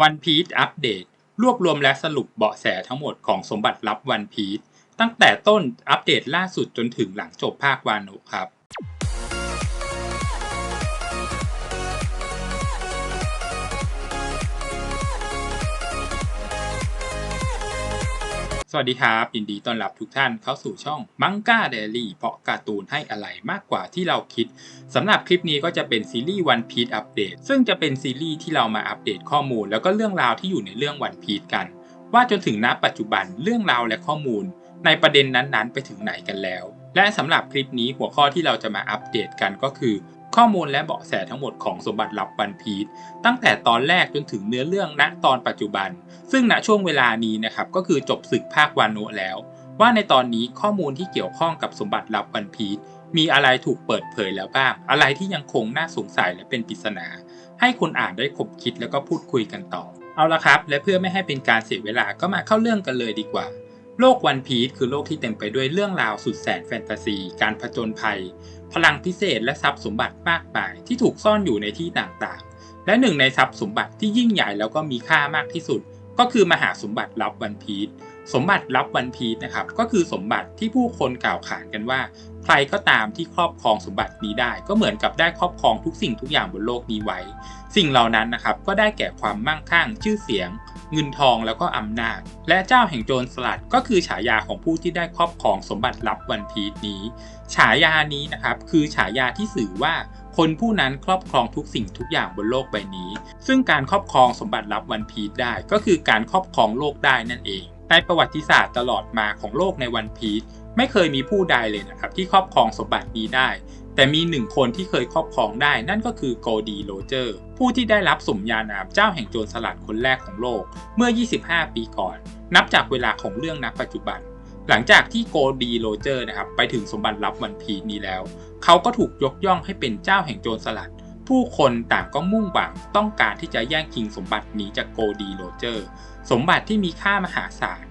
วันพีซอัปเดตรวบรวมและสรุปเบาะแสทั้งหมดของสมบัติลับวันพีซตั้งแต่ต้นอัปเดตล่าสุดจนถึงหลังจบภาควานุครับ วัสดีครับ ยินดีต้อนรับทุกท่านเข้าสู่ช่องมังกาเดลี่เพราะการ์ตูนให้อะไรมากกว่าที่เราคิดสำหรับคลิปนี้ก็จะเป็นซีรีส์ One Piece อัปเดตซึ่งจะเป็นซีรีส์ที่เรามาอัปเดตข้อมูล แล้วก็เรื่องราวที่อยู่ในเรื่อง One Piece กัน ว่าจนถึงณปัจจุบันเรื่องราวและข้อมูล ในประเด็นนั้นๆ ไปถึงไหนกันแล้ว และสำหรับคลิปนี้หัวข้อที่เราจะมาอัปเดตกันก็คือ ข้อมูลและเบาะแสทั้งหมดของสมบัติลับวันพีชตั้งแต่ตอนแรกจนถึงเนื้อเรื่องณตอนปัจจุบัน ซึ่งณช่วงเวลานี้นะครับก็คือจบศึกภาควานโนะแล้ว ว่าในตอนนี้ข้อมูลที่เกี่ยวข้องกับสมบัติลับวันพีชมีอะไรถูกเปิดเผยแล้วบ้าง อะไรที่ยังคงน่าสงสัยและเป็นปริศนา ให้คนอ่านได้คบคิดแล้วก็พูดคุยกันต่อ เอาละครับ และเพื่อไม่ให้เป็นการเสียเวลาก็มาเข้าเรื่องกันเลยดีกว่า โลกวันพีชคือโลกที่เต็มไปด้วยเรื่องราวสุดแสนแฟนตาซี การผจญภัย พลังพิเศษและทรัพย์สมบัติมากมายที่ถูกซ่อนอยู่ในที่ต่างๆ และหนึ่งในทรัพย์สมบัติที่ยิ่งใหญ่แล้วก็มีค่ามากที่สุด ก็คือมหาสมบัติลับวันพีชสมบัติลับวันพีชนะครับก็คือสมบัติที่ผู้คนกล่าวขานกันว่า ใครก็ตามที่ครอบครองสมบัตินี้ได้ ก็เหมือนกับได้ครอบครองทุกสิ่งทุกอย่างบนโลกนี้ไว้ สิ่งเหล่านั้นนะครับก็ได้แก่ความมั่งคั่ง ชื่อเสียง เงินทองแล้วก็อำนาจ และเจ้าแห่งโจรสลัดก็คือฉายาของผู้ที่ได้ครอบครองสมบัติลับวันพีชนี้ ฉายานี้นะครับคือฉายาที่สื่อว่าคนผู้นั้นครอบครองทุกสิ่งทุกอย่างบนโลกใบนี้ ซึ่งการครอบครองสมบัติลับวันพีชได้ ก็คือการครอบครองโลกได้นั่นเอง ในประวัติศาสตร์ตลอดมาของโลกในวันพีชไม่เคยมีผู้ใดเลยนะครับที่ครอบครองสมบัตินี้ได้ แต่มีหนึ่งคนที่เคยครอบครองได้นั่นก็คือโกดีโรเจอร์ ผู้ที่ได้รับสมญานามเจ้าแห่งโจรสลัดคนแรกของโลกเมื่อ 25 ปีก่อน นับจากเวลาของเรื่องณปัจจุบัน หลังจากที่โกดีโรเจอร์นะครับไปถึงสมบัติลับวันพีนี้แล้ว เขาก็ถูกยกย่องให้เป็นเจ้าแห่งโจรสลัด ผู้คนต่างก็มุ่งหวังต้องการที่จะแย่งชิงสมบัตินี้จากโกดีโรเจอร์ สมบัติที่มีค่ามหาศาล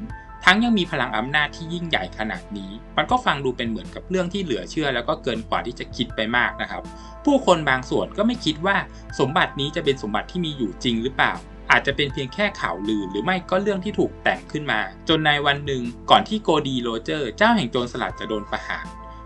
ทั้งยังมีพลังอำนาจที่ยิ่งใหญ่ขนาดนี้ มันก็ฟังดูเป็นเหมือนกับเรื่องที่เหลือเชื่อ แล้วก็เกินกว่าที่จะคิดไปมากนะครับ ผู้คนบางส่วนก็ไม่คิดว่าสมบัตินี้จะเป็นสมบัติที่มีอยู่จริงหรือเปล่า อาจจะเป็นเพียงแค่ข่าวลือหรือไม่ก็เรื่องที่ถูกแต่งขึ้นมา จนในวันหนึ่งก่อนที่โกดีโรเจอร์ เจ้าแห่งโจรสลัดจะโดนประหาร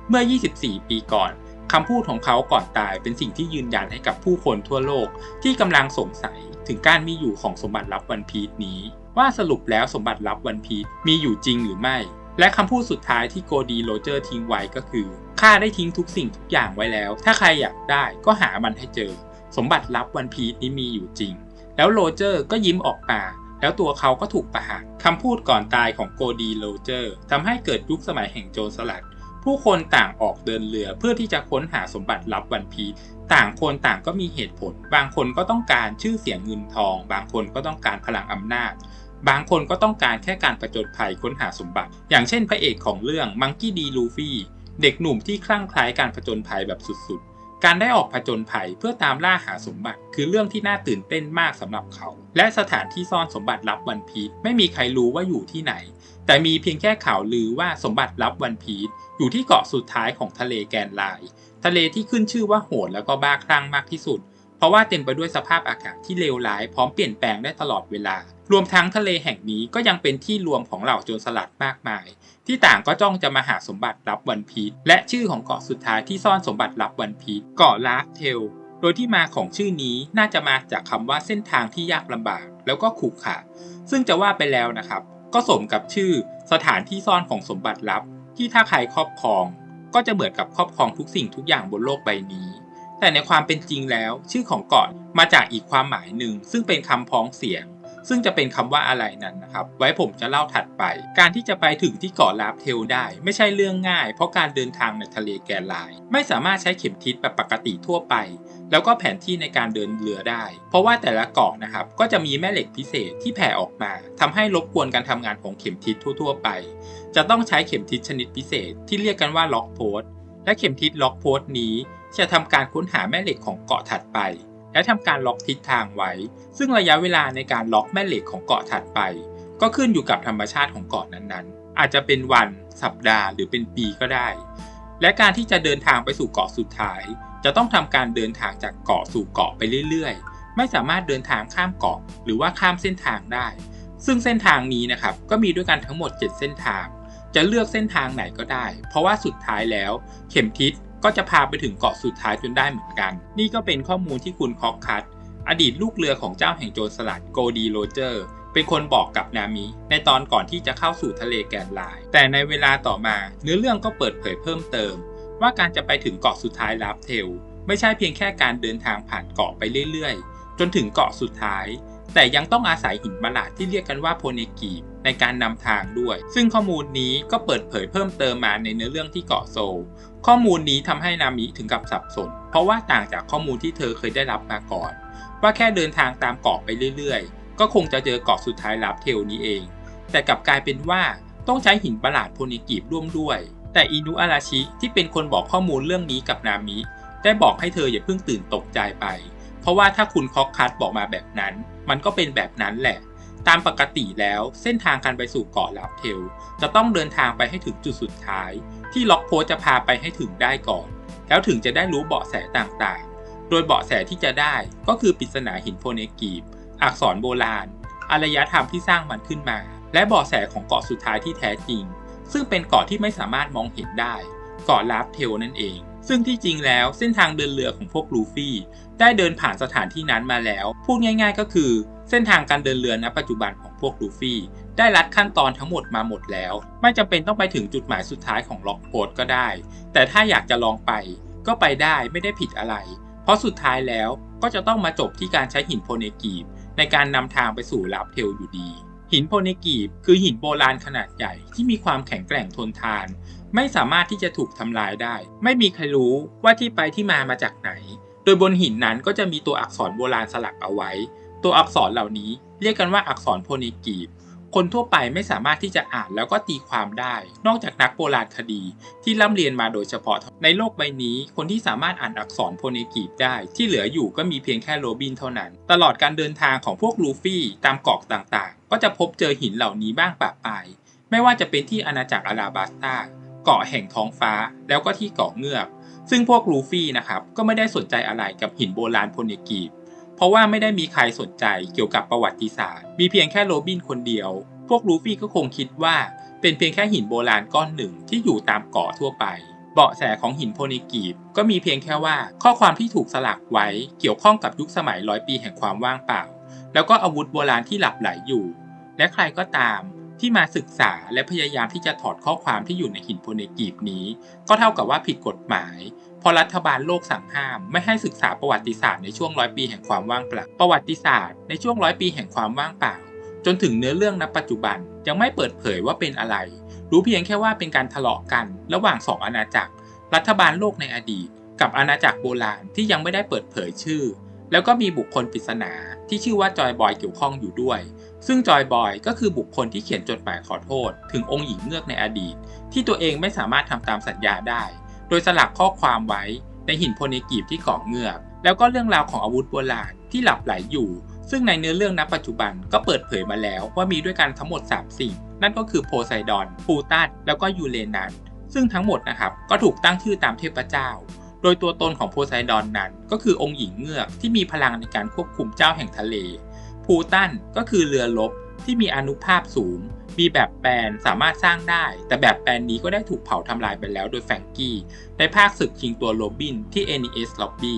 เมื่อ 24 ปีก่อนคำพูดของเขาก่อนตายเป็นสิ่งที่ยืนยันให้กับผู้คนทั่วโลกที่กำลังสงสัยถึงการมีอยู่ของสมบัติลับวันพีชนี้ ว่าสรุปแล้วสมบัติลับวันพีชมีอยู่จริงหรือไม่ และคำพูดสุดท้ายที่โกดีโรเจอร์ทิ้งไว้ก็คือข้าได้ทิ้งทุกสิ่งทุกอย่างไว้แล้ว ถ้าใครอยากได้ก็หามันให้เจอ สมบัติลับวันพีชนี้มีอยู่จริง แล้วโรเจอร์ก็ยิ้มออกมาแล้วตัวเขาก็ถูกประหารคำพูดก่อนตายของโกดีโรเจอร์ทำให้เกิดยุคสมัยแห่งโจรสลัด ผู้คนต่างออกเดินเรือเพื่อที่จะค้นหาสมบัติลับวันพีชต่างคนต่างก็มีเหตุผล บางคนก็ต้องการชื่อเสียงเงินทอง บางคนก็ต้องการพลังอำนาจ บางคนก็ต้องการแค่การประจนภัยค้นหาสมบัติ อย่างเช่นพระเอกของเรื่องมังกี้ดีลูฟี่เด็กหนุ่มที่คลั่งไคล้การผจญภัยแบบสุดๆ การได้ออกผจญภัยเพื่อตามล่าหาสมบัติ คือเรื่องที่น่าตื่นเต้นมากสำหรับเขา และสถานที่ซ่อนสมบัติลับวันพีชไม่มีใครรู้ว่าอยู่ที่ไหน แต่มีเพียงแค่ข่าวลือว่าสมบัติลับวันพีชอยู่ที่เกาะสุดท้ายของทะเลแกนไลน์ทะเลที่ขึ้นชื่อว่าโหดแล้วก็บ้าคลั่งมากที่สุด เพราะว่าเต็มไปด้วยสภาพอากาศที่เลวร้ายพร้อมเปลี่ยนแปลงได้ตลอดเวลา รวมทั้งทะเลแห่งนี้ก็ยังเป็นที่รวมของเหล่าโจรสลัดมากมาย ที่ต่างก็จ้องจะมาหาสมบัติลับวันพีชและชื่อของเกาะสุดท้ายที่ซ่อนสมบัติลับวันพีชเกาะลาฟเทลโดยที่มาของชื่อนี้น่าจะมาจากคำว่าเส้นทางที่ยากลำบากแล้วก็ขรุขระซึ่งจะว่าไปแล้วนะครับ ก็สมกับชื่อสถานที่ซ่อนของสมบัติลับ ที่ถ้าใครครอบครอง ก็จะเหมือนกับครอบครองทุกสิ่งทุกอย่างบนโลกใบนี้ แต่ในความเป็นจริงแล้ว ชื่อของเกาะมาจากอีกความหมายหนึ่ง ซึ่งเป็นคำพ้องเสียง ซึ่งจะเป็นคำว่าอะไรนั้นนะครับ ไว้ผมจะเล่าถัดไป การที่จะไปถึงที่เกาะลาฟเทลได้ ไม่ใช่เรื่องง่าย เพราะการเดินทางในทะเลแกนไลน์ไม่สามารถใช้เข็มทิศแบบปกติทั่วไป แล้วก็แผนที่ในการเดินเรือได้ เพราะว่าแต่ละเกาะนะครับก็จะมีแม่เหล็กพิเศษที่แผ่ออกมาทำให้รบกวนการทำงานของเข็มทิศทั่ว ๆ ไป จะต้องใช้เข็มทิศชนิดพิเศษ ที่เรียกกันว่าล็อกโพสและเข็มทิศล็อกโพสนี้ จะทำการค้นหาแม่เหล็กของเกาะถัดไป และทำการล็อกทิศทางไว้ ซึ่งระยะเวลาในการล็อกแม่เหล็กของเกาะถัดไป ก็ขึ้นอยู่กับธรรมชาติของเกาะนั้นๆ อาจจะเป็นวันสัปดาห์หรือเป็นปีก็ได้ และการที่จะเดินทางไปสู่เกาะสุดท้าย จะต้องทำการเดินทางจากเกาะสู่เกาะไปเรื่อยๆ ไม่สามารถเดินทางข้ามเกาะ หรือว่าข้ามเส้นทางได้ ซึ่งเส้นทางนี้นะครับก็มีด้วยกันทั้งหมด 7 เส้นทางจะเลือกเส้นทางไหนก็ได้ เพราะว่าสุดท้ายแล้ว เข็มทิศ ก็จะพาไปถึงเกาะสุดท้ายจนได้เหมือนกัน นี่ก็เป็นข้อมูลที่คุณคอกคัตอดีตลูกเรือของเจ้าแห่งโจรสลัดโกดีโรเจอร์เป็นคนบอกกับนามิ ในตอนก่อนที่จะเข้าสู่ทะเลแกนไลน์แต่ในเวลาต่อมาเนื้อเรื่องก็เปิดเผยเพิ่มเติม ว่าการจะไปถึงเกาะสุดท้ายลาฟเทล ไม่ใช่เพียงแค่การเดินทางผ่านเกาะไปเรื่อยๆ จนถึงเกาะสุดท้าย แต่ยังต้องอาศัยหินประหลาดที่เรียกกันว่าโพเนกีบในการนำทางด้วย ซึ่งข้อมูลนี้ก็เปิดเผยเพิ่มเติมมาในเนื้อเรื่องที่เกาะโซล ข้อมูลนี้ทำให้นามิถึงกับสับสน เพราะว่าต่างจากข้อมูลที่เธอเคยได้รับมาก่อน ว่าแค่เดินทางตามเกาะไปเรื่อยๆ ก็คงจะเจอเกาะสุดท้ายลับเทลนี้เอง แต่กลับกลายเป็นว่าต้องใช้หินประหลาดโพเนกีบร่วมด้วย แต่อินุอาราชิที่เป็นคนบอกข้อมูลเรื่องนี้กับนามิ ได้บอกให้เธออย่าเพิ่งตื่นตกใจไป ราะว่าถ้าคุณคอกคัตบอกมาแบบนั้น มันก็เป็นแบบนั้นแหละ ตามปกติแล้วเส้นทางการไปสู่เกาะลาบเทล จะต้องเดินทางไปให้ถึงจุดสุดท้าย ที่ล็อกโพจะพาไปให้ถึงได้ก่อน แล้วถึงจะได้รู้เบาะแสต่างๆ โดยเบาะแสที่จะได้ก็คือปริศนาหินโพเนกีบ อักษรโบราณอารยธรรมที่สร้างมันขึ้นมา และเบาะแสของเกาะสุดท้ายที่แท้จริง ซึ่งเป็นเกาะที่ไม่สามารถมองเห็นได้ เกาะลาบเทลนั่นเอง ซึ่งที่จริงแล้วเส้นทางเดินเรือของพวกลูฟี่ ได้เดินผ่านสถานที่นั้นมาแล้ว พูดง่าย ๆ ก็คือ เส้นทางการเดินเรือณปัจจุบันของพวกลูฟี่ ได้รัดขั้นตอนทั้งหมดมาหมดแล้ว ไม่จำเป็นต้องไปถึงจุดหมายสุดท้ายของล็อกโพสก็ได้ แต่ถ้าอยากจะลองไป ก็ไปได้ไม่ได้ผิดอะไร เพราะสุดท้ายแล้วก็จะต้องมาจบที่การใช้หินโพเนกีบในการนำทางไปสู่ลาบเทลอยู่ดี หินโพเนกีบคือหินโบราณขนาดใหญ่ที่มีความแข็งแกร่งทนทาน ไม่สามารถที่จะถูกทำลายได้ ไม่มีใครรู้ว่าที่ไปที่มามาจากไหน โดยบนหินนั้นก็จะมีตัวอักษรโบราณสลักเอาไว้ ตัวอักษรเหล่านี้เรียกกันว่าอักษรโพเนกีบคนทั่วไปไม่สามารถที่จะอ่านแล้วก็ตีความได้ นอกจากนักโบราณคดีที่ร่ำเรียนมาโดยเฉพาะ ในโลกใบนี้ คนที่สามารถอ่านอักษรโพเนกีบได้ ที่เหลืออยู่ก็มีเพียงแค่โรบินเท่านั้น ตลอดการเดินทางของพวกลูฟี่ตามเกาะต่างๆ ก็จะพบเจอหินเหล่านี้บ้างปะปาย ไม่ว่าจะเป็นที่อาณาจักรอาราบัสตา เกาะแห่งท้องฟ้าแล้วก็ที่เกาะเงือก ซึ่งพวกลูฟี่นะครับก็ไม่ได้สนใจอะไรกับหินโบราณโพเนกีบ เพราะว่าไม่ได้มีใครสนใจเกี่ยวกับประวัติศาสตร์ มีเพียงแค่โรบินคนเดียว พวกลูฟี่ก็คงคิดว่า เป็นเพียงแค่หินโบราณก้อนหนึ่งที่อยู่ตามเกาะทั่วไปเบาะแสของหินโพเนกีบก็มีเพียงแค่ว่าข้อความที่ถูกสลักไว้เกี่ยวข้องกับยุคสมัยร้อยปีแห่งความว่างเปล่า แล้วก็อาวุธโบราณที่หลับไหลอยู่ และใครก็ตาม ที่มาศึกษาและพยายามที่จะถอดข้อความที่อยู่ในหินโพเนกีบนี้ ก็เท่ากับว่าผิดกฎหมาย เพราะรัฐบาลโลกสั่งห้าม ไม่ให้ศึกษาประวัติศาสตร์ในช่วงร้อยปีแห่งความว่างเปล่า ประวัติศาสตร์ในช่วงร้อยปีแห่งความว่างเปล่า จนถึงเนื้อเรื่องณปัจจุบันยังไม่เปิดเผยว่าเป็นอะไร รู้เพียงแค่ว่าเป็นการทะเลาะกัน ระหว่างสองอาณาจักร รัฐบาลโลกในอดีต กับอาณาจักรโบราณที่ยังไม่ได้เปิดเผยชื่อ แล้วก็มีบุคคลปริศนาที่ชื่อว่าจอยบอยเกี่ยวข้องอยู่ด้วย ซึ่งจอยบอยก็คือบุคคลที่เขียนจดหมายขอโทษ ถึงองค์หญิงเงือกในอดีต ที่ตัวเองไม่สามารถทำตามสัญญาได้ โดยสลักข้อความไว้ในหินโพเนกีบที่เกาะเงือก แล้วก็เรื่องราวของอาวุธโบราณที่หลับไหลอยู่ ซึ่งในเนื้อเรื่องณปัจจุบันก็เปิดเผยมาแล้วว่ามีด้วยกันทั้งหมด3สิ่งนั่นก็คือโพไซดอนพูตัสแล้วก็ยูเรนัสซึ่งทั้งหมดนะครับก็ถูกตั้งชื่อตามเทพเจ้า โดยตัวตนของโพไซดอนนั้น ก็คือองค์หญิงเงือกที่มีพลังในการควบคุมเจ้าแห่งทะเล พูตันก็คือเรือรบที่มีอนุภาพสูง มีแบบแปลนสามารถสร้างได้ แต่แบบแปลนนี้ก็ได้ถูกเผาทำลายไปแล้วโดยแฟรงกี้ในภาคศึกชิงตัวโรบินที่ NES Lobby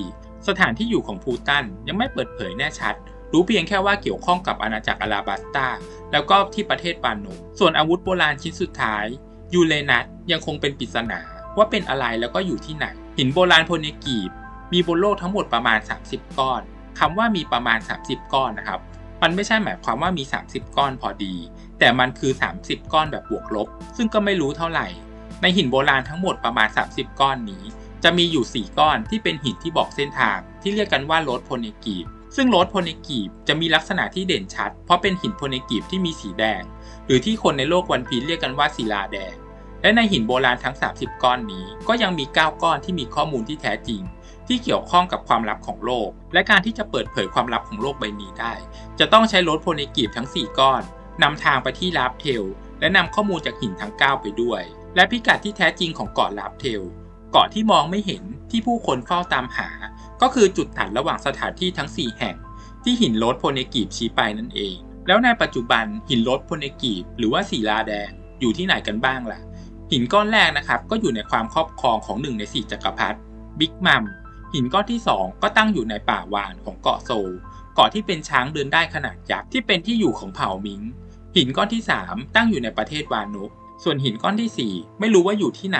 สถานที่อยู่ของพูตันยังไม่เปิดเผยแน่ชัด รู้เพียงแค่ว่าเกี่ยวข้องกับอาณาจักรอาราบัสตาแล้วก็ที่ประเทศปานโนส่วนอาวุธโบราณชิ้นสุดท้ายยูเรนัสยังคงเป็นปริศนาว่าเป็นอะไรแล้วก็อยู่ที่ไหน หินโบราณโพเนกีบมีบนโลกทั้งหมดประมาณ 30 ก้อนคำว่ามีประมาณ 30 ก้อนนะครับ มันไม่ใช่หมายความว่ามี 30 ก้อนพอดี แต่มันคือ 30 ก้อนแบบบวกลบ ซึ่งก็ไม่รู้เท่าไหร่ ในหินโบราณทั้งหมดประมาณ 30 ก้อนนี้ จะมีอยู่ 4 ก้อนที่เป็นหินที่บอกเส้นทาง ที่เรียกกันว่าโรดโพเนกีบซึ่งโรดโพเนกีบจะมีลักษณะที่เด่นชัด เพราะเป็นหินโพเนกีบที่มีสีแดง หรือที่คนในโลกวันพีเรียกกันว่าศิลาแดง และในหินโบราณทั้ง 30 ก้อนนี้ ก็ยังมี 9 ก้อนที่มีข้อมูลที่แท้จริง ที่เกี่ยวข้องกับความลับของโลก และการที่จะเปิดเผยความลับของโลกใบนี้ได้ จะต้องใช้รถโพเนกีบทั้ง 4 ก้อนนำทางไปที่ลาบเทล และนำข้อมูลจากหินทั้ง 9 ไปด้วย และพิกัดที่แท้จริงของเกาะลาบเทล เกาะที่มองไม่เห็นที่ผู้คนเฝ้าตามหา ก็คือจุดตัดระหว่างสถานที่ทั้ง 4 แห่ง ที่หินโรสโพเนกีบชี้ไปนั่นเอง แล้วในปัจจุบันหินโรสโพเนกีบหรือว่าศิลาแดงอยู่ที่ไหนกันบ้างล่ะหินก้อนแรกนะครับก็อยู่ในความครอบครองของหนึ่งในสี่จักรพรรดิบิ๊กมัม หินก้อนที่ 2 ก็ตั้งอยู่ในป่าวานของเกาะโซลเกาะที่เป็นช้างเดินได้ขนาดยักษ์ที่เป็นที่อยู่ของเผ่ามิง หินก้อนที่ 3 ตั้งอยู่ในประเทศวานุส่วนหินก้อนที่ 4 ไม่รู้ว่าอยู่ที่ไหน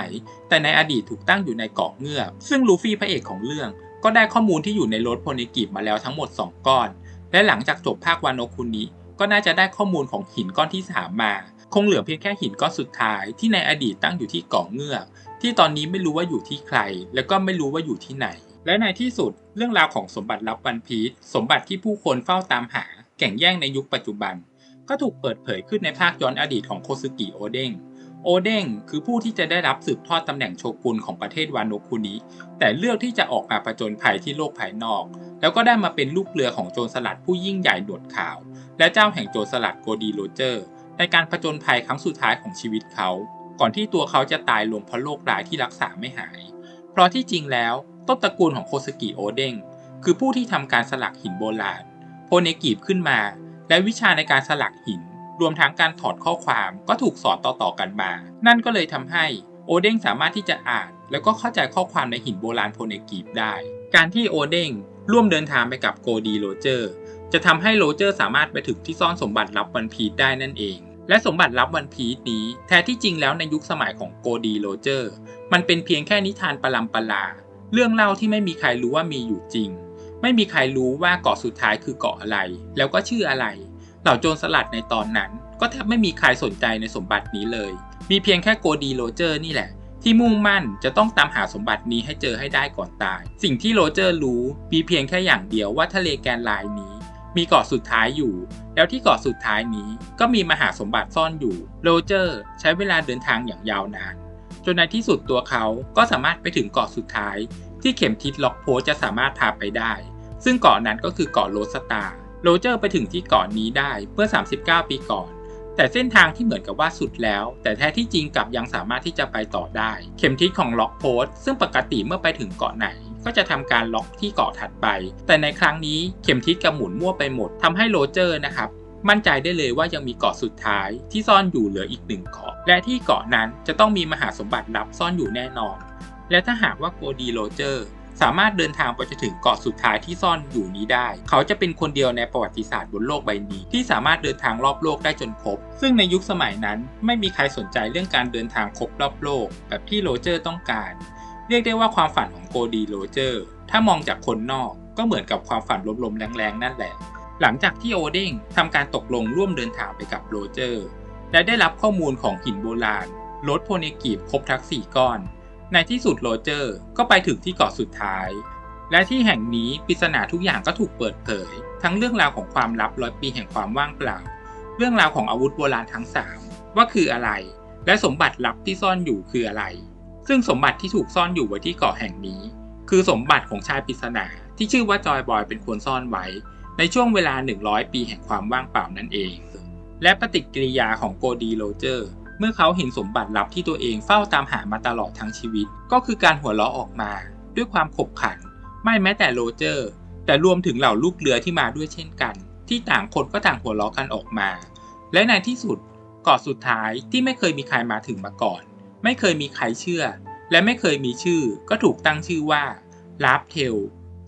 แต่ในอดีตถูกตั้งอยู่ในเกาะเงือก ซึ่งลูฟี่พระเอกของเรื่อง ก็ได้ข้อมูลที่อยู่ในรถโพนิกิมาแล้วทั้งหมด 2 ก้อน และหลังจากจบภาควานโนคุนิก็น่าจะได้ข้อมูลของหินก้อนที่ 3 มา คงเหลือเพียงแค่หินก้อนสุดท้ายที่ในอดีตตั้งอยู่ที่เกาะเงือก ที่ตอนนี้ไม่รู้ว่าอยู่ที่ใคร แล้วก็ไม่รู้ว่าอยู่ที่ไหน และในที่สุดเรื่องราวของสมบัติลับวันพีชสมบัติที่ผู้คนเฝ้าตามหา แข่งแย่งในยุคปัจจุบัน ก็ถูกเปิดเผยขึ้นในภาคย้อนอดีตของโคซึกิโอเด้งโอเด้งคือผู้ที่จะได้รับสืบทอดตำแหน่งโชกุนของประเทศวานโนคุนิแต่เลือกที่จะออกมาประจนภัยที่โลกภายนอก แล้วก็ได้มาเป็นลูกเรือของโจรสลัดผู้ยิ่งใหญ่หนวดขาว และเจ้าแห่งโจรสลัดโกดีโรเจอร์ ในการผจญภัยครั้งสุดท้ายของชีวิตเขา ก่อนที่ตัวเขาจะตายลงเพราะโรคร้ายที่รักษาไม่หาย เพราะที่จริงแล้ว ต้นตระกูลของโคสกิโอเด้งคือผู้ที่ทำการสลักหินโบราณโพเนกีบขึ้นมา และวิชาในการสลักหิน รวมทั้งการถอดข้อความก็ถูกสอนต่อๆกันมา นั่นก็เลยทำให้โอเด้งสามารถที่จะอ่าน แล้วก็เข้าใจข้อความในหินโบราณโพเนกีบได้ การที่โอเด้งร่วมเดินทางไปกับโกดีโรเจอร์ จะทำให้โรเจอร์สามารถไปถึงที่ซ่อนสมบัติลับวันพีชได้นั่นเอง และสมบัติลับวันพีชนี้ แท้ที่จริงแล้วในยุคสมัยของโกดีโรเจอร์ มันเป็นเพียงแค่นิทานประลำปรา เรื่องเล่าที่ไม่มีใครรู้ว่ามีอยู่จริง ไม่มีใครรู้ว่าเกาะสุดท้ายคือเกาะอะไร แล้วก็ชื่ออะไร เหล่าโจรสลัดในตอนนั้น ก็แทบไม่มีใครสนใจในสมบัตินี้เลย มีเพียงแค่โกดีโรเจอร์นี่แหละ ที่มุ่งมั่นจะต้องตามหาสมบัตินี้ให้เจอให้ได้ก่อนตาย สิ่งที่โรเจอร์รู้มีเพียงแค่อย่างเดียวว่าทะเลแกนไลน์นี้ มีเกาะสุดท้ายอยู่ แล้วที่เกาะสุดท้ายนี้ก็มีมหาสมบัติซ่อนอยู่ โรเจอร์ใช้เวลาเดินทางอย่างยาวนาน จนในที่สุดตัวเขาก็สามารถไปถึงเกาะสุดท้าย ที่เข็มทิศล็อกโพสจะสามารถพาไปได้ ซึ่งเกาะนั้นก็คือเกาะโรสตาโรเจอร์ไปถึงที่เกาะนี้ได้เมื่อ 39 ปีก่อน แต่เส้นทางที่เหมือนกับว่าสุดแล้ว แต่แท้ที่จริงกลับยังสามารถที่จะไปต่อได้ เข็มทิศของล็อกโพสซึ่งปกติเมื่อไปถึงเกาะไหนก็จะทำการล็อกที่เกาะถัดไป แต่ในครั้งนี้เข็มทิศกระหมุนมั่วไปหมดทำให้โรเจอร์นะครับ มั่นใจได้เลยว่ายังมีเกาะสุดท้ายที่ซ่อนอยู่เหลืออีกหนึ่งเกาะ และที่เกาะนั้นจะต้องมีมหาสมบัติลับซ่อนอยู่แน่นอน และถ้าหากว่าโกดีโรเจอร์สามารถเดินทางไปจนถึงเกาะสุดท้ายที่ซ่อนอยู่นี้ได้ เขาจะเป็นคนเดียวในประวัติศาสตร์บนโลกใบนี้ ที่สามารถเดินทางรอบโลกได้จนครบ ซึ่งในยุคสมัยนั้นไม่มีใครสนใจเรื่องการเดินทางครบรอบโลก แบบที่โรเจอร์ต้องการ เรียกได้ว่าความฝันของโกดีโรเจอร์ ถ้ามองจากคนนอกก็เหมือนกับความฝันลมๆแรงๆนั่นแหละ หลังจากที่โอเด้งทำการตกลงร่วมเดินทางไปกับโรเจอร์ และได้รับข้อมูลของหินโบราณรถโพเนกีบครบทั้ง4ก้อน ในที่สุดโรเจอร์ก็ไปถึงที่เกาะสุดท้าย และที่แห่งนี้ปริศนาทุกอย่างก็ถูกเปิดเผย ทั้งเรื่องราวของความลับร้อยปีแห่งความว่างเปล่า เรื่องราวของอาวุธโบราณทั้ง 3 ว่าคืออะไร และสมบัติลับที่ซ่อนอยู่คืออะไร ซึ่งสมบัติที่ถูกซ่อนอยู่ไว้ที่เกาะแห่งนี้ คือสมบัติของชายปริศนาที่ชื่อว่าจอยบอยเป็นคนซ่อนไว้ ในช่วงเวลา 100 ปีแห่งความว่างเปล่านั่นเอง และปฏิกิริยาของโกดีโรเจอร์ เมื่อเขาเห็นสมบัติลับที่ตัวเองเฝ้าตามหามาตลอดทั้งชีวิต ก็คือการหัวเราะออกมา ด้วยความขบขัน ไม่แม้แต่โรเจอร์ แต่รวมถึงเหล่าลูกเรือที่มาด้วยเช่นกัน ที่ต่างคนก็ต่างหัวเราะกันออกมา และในที่สุดเกาะสุดท้ายที่ไม่เคยมีใครมาถึงมาก่อน ไม่เคยมีใครเชื่อ และไม่เคยมีชื่อ ก็ถูกตั้งชื่อว่าลาฟเทล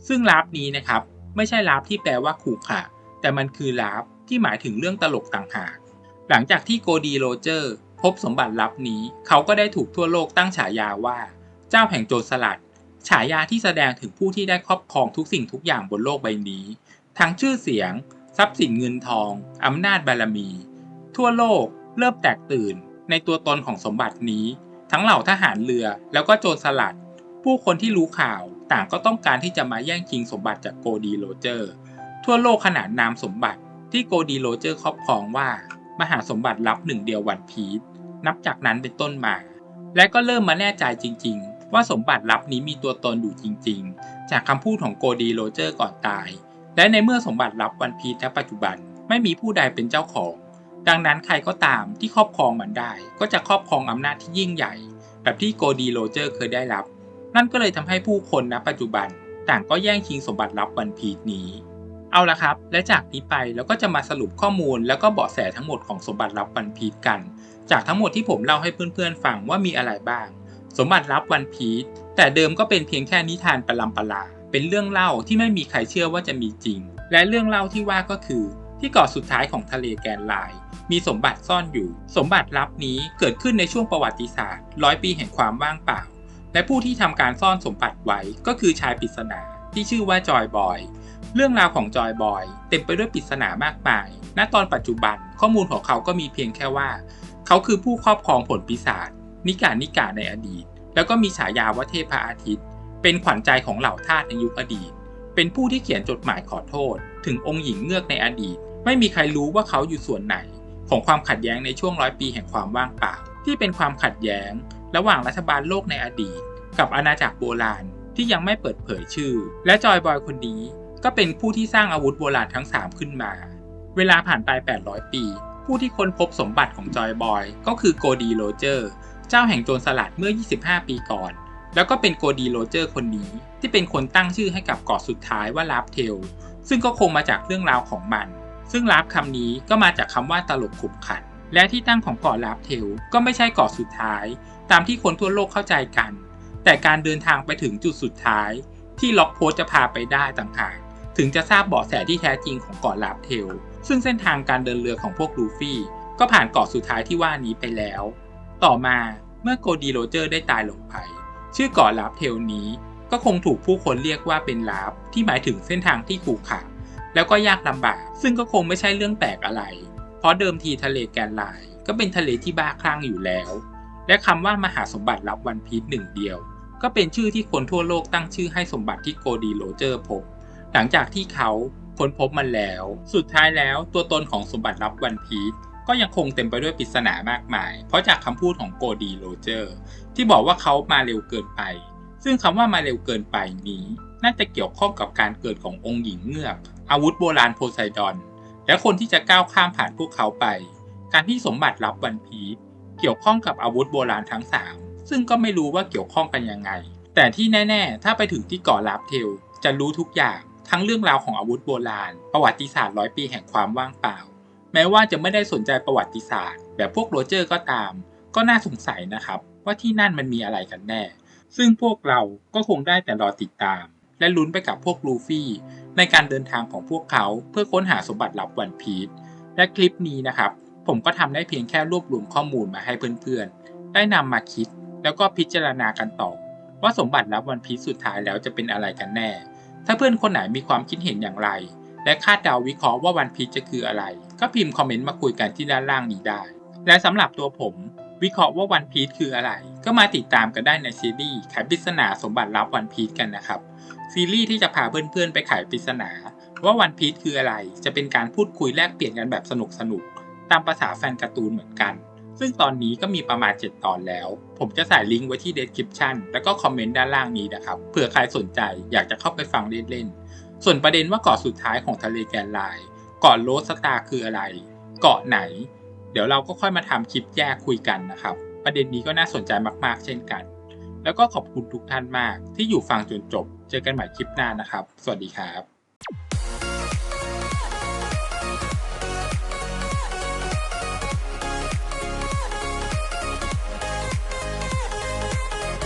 ซึ่งลาฟนี้นะครับ ไม่ใช่ลาฟที่แปลว่าขู่ขะแต่มันคือลาฟที่หมายถึงเรื่องตลกต่างหาก หลังจากที่โกดีโรเจอร์ พบสมบัติลับนี้ เขาก็ได้ถูกทั่วโลกตั้งฉายาว่า เจ้าแห่งโจรสลัด ฉายาที่แสดงถึงผู้ที่ได้ครอบครองทุกสิ่งทุกอย่างบนโลกใบนี้ ทั้งชื่อเสียง ทรัพย์สินเงินทอง อำนาจบารมี ทั่วโลกเริ่มแตกตื่น ในตัวตนของสมบัตินี้ ทั้งเหล่าทหารเรือแล้วก็โจรสลัด ผู้คนที่รู้ข่าว ต่างก็ต้องการที่จะมาแย่งชิงสมบัติจากโกดีโรเจอร์ ทั่วโลกขนานนามสมบัติที่โกดีโรเจอร์ครอบครองว่า มหาสมบัติลับหนึ่งเดียววันพีชนับจากนั้นเป็นต้นมา และก็เริ่มมาแน่ใจจริง ๆ ว่าสมบัติลับนี้มีตัวตนอยู่จริง ๆ จากคำพูดของโกดีโรเจอร์ก่อนตาย และในเมื่อสมบัติลับวันพีชณปัจจุบันไม่มีผู้ใดเป็นเจ้าของ ดังนั้นใครก็ตามที่ครอบครองมันได้ ก็จะครอบครองอำนาจที่ยิ่งใหญ่ แบบที่โกดีโรเจอร์เคยได้รับ นั่นก็เลยทำให้ผู้คนณปัจจุบันต่างก็แย่งชิงสมบัติลับวันพีชนี้ เอาละครับ และจากนี้ไปเราก็จะมาสรุปข้อมูลแล้วก็เบาะแสทั้งหมดของสมบัติลับวันพีชกัน จากทั้งหมดที่ผมเล่าให้เพื่อนๆฟังว่ามีอะไรบ้าง สมบัติลับวันพีชแต่เดิมก็เป็นเพียงแค่นิทานประลำประลา เป็นเรื่องเล่าที่ไม่มีใครเชื่อว่าจะมีจริง และเรื่องเล่าที่ว่าก็คือ ที่เกาะสุดท้ายของทะเลแกนไลน์มีสมบัติซ่อนอยู่ สมบัติลับนี้เกิดขึ้นในช่วงประวัติศาสตร์ร้อยปีแห่งความว่างเปล่า และผู้ที่ทำการซ่อนสมบัติไว้ก็คือชายปริศนาที่ชื่อว่าจอยบอย เรื่องราวของจอยบอยเต็มไปด้วยปริศนามากมาย ณ ตอนปัจจุบันข้อมูลของเขาก็มีเพียงแค่ว่า เขาคือผู้ครอบครองผลปีศาจนิกานิกาในอดีต แล้วก็มีฉายาว่าเทพอาทิตย์ เป็นขวัญใจของเหล่าทาสในยุคอดีต เป็นผู้ที่เขียนจดหมายขอโทษ ถึงองค์หญิงเงือกในอดีต ไม่มีใครรู้ว่าเขาอยู่ส่วนไหน ของความขัดแย้งในช่วงร้อยปีแห่งความว่างเปล่าที่เป็นความขัดแย้ง ระหว่างรัฐบาลโลกในอดีต กับอาณาจักรโบราณที่ยังไม่เปิดเผยชื่อ และจอยบอยคนนี้ก็เป็นผู้ที่สร้างอาวุธโบราณทั้ง 3 ขึ้นมา เวลาผ่านไป 800 ปี ผู้ที่ค้นพบสมบัติของจอยบอยก็คือโกดีโรเจอร์ เจ้าแห่งโจรสลัดเมื่อ 25 ปีก่อน แล้วก็เป็นโกดีโรเจอร์คนนี้ ที่เป็นคนตั้งชื่อให้กับเกาะสุดท้ายว่าลาฟเทล ซึ่งก็คงมาจากเรื่องราวของมัน ซึ่งลาฟคำนี้ก็มาจากคำว่าตลกขบขัน และที่ตั้งของเกาะลาฟเทลก็ไม่ใช่เกาะสุดท้าย ตามที่คนทั่วโลกเข้าใจกัน แต่การเดินทางไปถึงจุดสุดท้าย ที่ล็อกโพสจะพาไปได้ต่างหากถึงจะทราบเบาะแสที่แท้จริงของเกาะลาฟเทล ซึ่งเส้นทางการเดินเรือของพวกลูฟี่ ก็ผ่านเกาะสุดท้ายที่ว่านี้ไปแล้ว ต่อมาเมื่อโกดีโรเจอร์ได้ตายลงไป ชื่อเกาะลาฟเทลนี้ก็คงถูกผู้คนเรียกว่าเป็นลาฟที่หมายถึงเส้นทางที่ขรุขระแล้วก็ยากลำบาก ซึ่งก็คงไม่ใช่เรื่องแปลกอะไร เพราะเดิมทีทะเลแกนไลน์ก็เป็นทะเลที่บ้าคลั่งอยู่แล้ว และคำว่ามหาสมบัติลับวันพีชหนึ่งเดียว ก็เป็นชื่อที่คนทั่วโลกตั้งชื่อให้สมบัติที่โกดีโรเจอร์พบ หลังจากที่เขาค้นพบมันแล้ว สุดท้ายแล้วตัวตนของสมบัติลับวันพีชก็ยังคงเต็มไปด้วยปริศนามากมาย เพราะจากคำพูดของโกดีโรเจอร์ ที่บอกว่าเขามาเร็วเกินไป ซึ่งคำว่ามาเร็วเกินไปนี้น่าจะเกี่ยวข้องกับการเกิดขององค์หญิงเงือก อาวุธโบราณโพไซดอน และคนที่จะก้าวข้ามผ่านพวกเขาไป การที่สมบัติลับวันพีช เกี่ยวข้องกับอาวุธโบราณทั้งสามซึ่งก็ไม่รู้ว่าเกี่ยวข้องกันยังไง แต่ที่แน่ ๆ ถ้าไปถึงที่เกาะลาฟเทล จะรู้ทุกอย่างทั้งเรื่องราวของอาวุธโบราณ ประวัติศาสตร์ร้อยปีแห่งความว่างเปล่า แม้ว่าจะไม่ได้สนใจประวัติศาสตร์ แบบพวกโรเจอร์ก็ตาม ก็น่าสงสัยนะครับ ว่าที่นั่นมันมีอะไรกันแน่ ซึ่งพวกเราก็คงได้แต่รอติดตาม และลุ้นไปกับพวกลูฟี่ ในการเดินทางของพวกเขาเพื่อค้นหาสมบัติลับวันพีชและคลิปนี้นะครับ ผมก็ทำได้เพียงแค่รวบรวมข้อมูลมาให้เพื่อนๆ ได้นำมาคิดแล้วก็พิจารณากันต่อ ว่าสมบัติลับวันพีสุดท้ายแล้วจะเป็นอะไรกันแน่ ถ้าเพื่อนคนไหนมีความคิดเห็นอย่างไร และคาดเดาวิเคราะห์ว่าวันพีชจะคืออะไร ก็พิมพ์คอมเมนต์มาคุยกันที่ด้านล่างนี้ได้ และสำหรับตัวผม วิเคราะห์ว่าวันพีชคืออะไร ก็มาติดตามกันได้ในซีรีส์ไขปริศนาสมบัติลับวันพีชกันนะครับซีรีส์ที่จะพาเพื่อนๆไปไขปริศนา ว่าวันพีชคืออะไร จะเป็นการพูดคุยแลกเปลี่ยนกันแบบสนุกๆ ตามภาษาแฟนการ์ตูนเหมือนกัน ซึ่งตอนนี้ก็มีประมาณ 7 ตอนแล้ว ผมจะใส่ลิงก์ไว้ที่ description แล้วก็คอมเมนต์ด้านล่างนี้นะครับ เผื่อใครสนใจอยากจะเข้าไปฟังเล่นๆ ส่วนประเด็นว่าเกาะสุดท้ายของทะเลแกนไลน์เกาะโรสตาคืออะไร เกาะไหน เดี๋ยวเราก็ค่อยมาทำคลิปแยกคุยกันนะครับ ประเด็นนี้ก็น่าสนใจมากๆ เช่นกัน แล้วก็ขอบคุณทุกท่านมากที่อยู่ฟังจนจบ เจอกันใหม่คลิปหน้านะครับ สวัสดีครับ